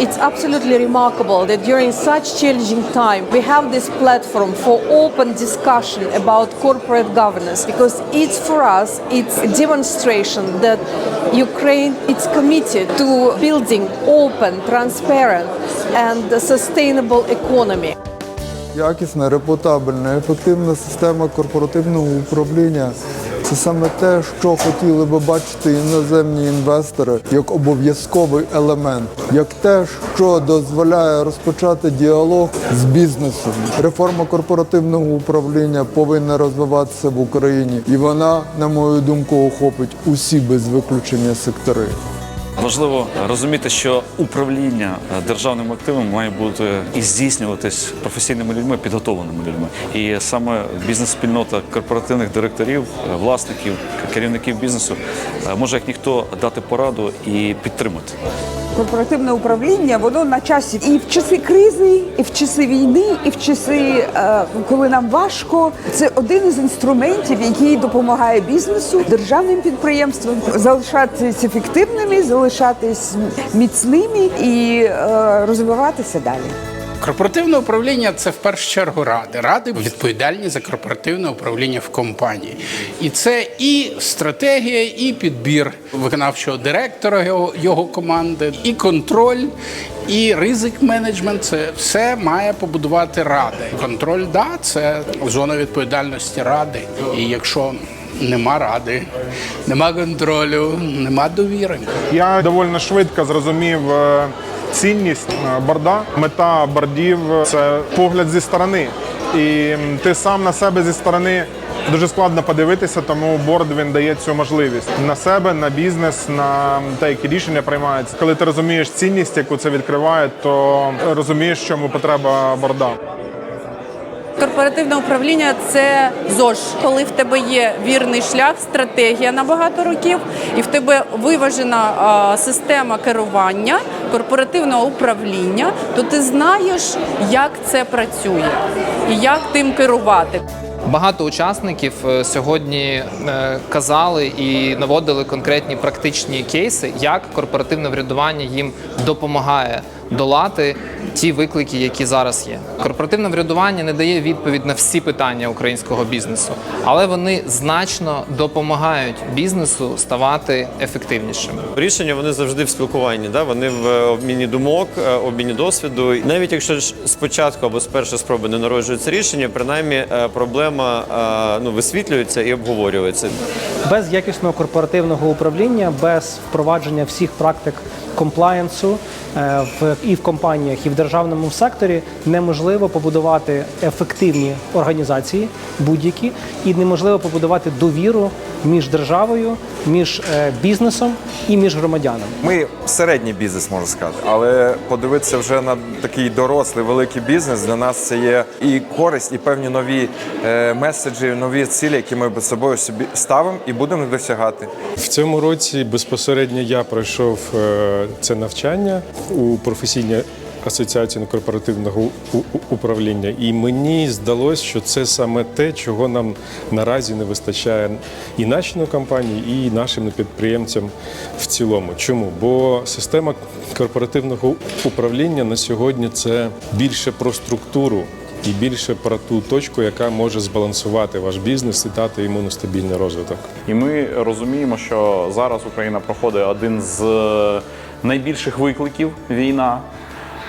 It's absolutely remarkable that during such challenging time we have this platform for open discussion about corporate governance because it's for us it's a demonstration that Ukraine is committed to building open, transparent and sustainable economy. Якісна, репутабельна, ефективна система корпоративного управління це саме те, що хотіли би бачити іноземні інвестори як обов'язковий елемент, як те, що дозволяє розпочати діалог з бізнесом. Реформа корпоративного управління повинна розвиватися в Україні, і вона, на мою думку, охопить усі без виключення сектори. Важливо розуміти, що управління е, державним активом має бути і здійснюватись професійними людьми, підготовленими людьми. І саме бізнес-спільнота корпоративних директорів, е, власників, керівників бізнесу е, може як ніхто дати пораду і підтримати. Корпоративне управління воно на часі і в часи кризи, і в часи війни, і в часи, коли нам важко. Це один із інструментів, який допомагає бізнесу, державним підприємствам залишатися ефективними, залишатись міцними і е, розвиватися далі. Корпоративне управління це в першу чергу ради. Ради відповідальні за корпоративне управління в компанії. І це і стратегія, і підбір виконавчого директора його, його команди, і контроль, і ризик менеджмент. Це все має побудувати ради. Контроль, да, це зона відповідальності ради. І якщо нема ради, нема контролю, нема довіри. Я доволі швидко зрозумів е, цінність е, борда. Мета бордів це погляд зі сторони. І ти сам на себе зі сторони дуже складно подивитися, тому борд він дає цю можливість на себе, на бізнес, на те, які рішення приймаються. Коли ти розумієш цінність, яку це відкриває, то розумієш, чому потреба борда. Корпоративне управління це ЗОЖ, коли в тебе є вірний шлях, стратегія на багато років, і в тебе виважена система керування корпоративного управління, то ти знаєш, як це працює і як тим керувати. Багато учасників е, сьогодні е, казали і наводили конкретні практичні кейси, як корпоративне врядування їм допомагає долати ті виклики, які зараз є. Корпоративне врядування не дає відповідь на всі питання українського бізнесу, але вони значно допомагають бізнесу ставати ефективнішим. Рішення вони завжди в спілкуванні, да? вони в е, обміні думок, е, обміні досвіду. Навіть якщо ж спочатку або з першої спроби не народжується рішення, принаймні е, проблема ну, висвітлюється і обговорюється. без якісного корпоративного управління, без впровадження всіх практик комплаєнсу в і в компаніях, і в державному секторі неможливо побудувати ефективні організації будь-які, і неможливо побудувати довіру між державою, між е, бізнесом і між громадянами. Ми середній бізнес можна сказати, але подивитися вже на такий дорослий великий бізнес для нас це є і користь, і певні нові е, меседжі, нові цілі, які ми перед собою собі ставимо і будемо досягати. В цьому році безпосередньо я пройшов е, це навчання у професійній асоціації корпоративного управління, і мені здалося, що це саме те, чого нам наразі не вистачає і нашій компанії, і нашим підприємцям в цілому. Чому? Бо система корпоративного управління на сьогодні це більше про структуру. І більше про ту точку, яка може збалансувати ваш бізнес і дати йому стабільний розвиток. І ми розуміємо, що зараз Україна проходить один з найбільших викликів війна.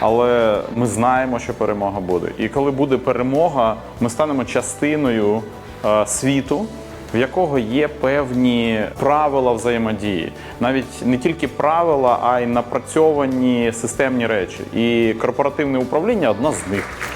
Але ми знаємо, що перемога буде. І коли буде перемога, ми станемо частиною е, світу, в якого є певні правила взаємодії, навіть не тільки правила, а й напрацьовані системні речі. І корпоративне управління одна з них.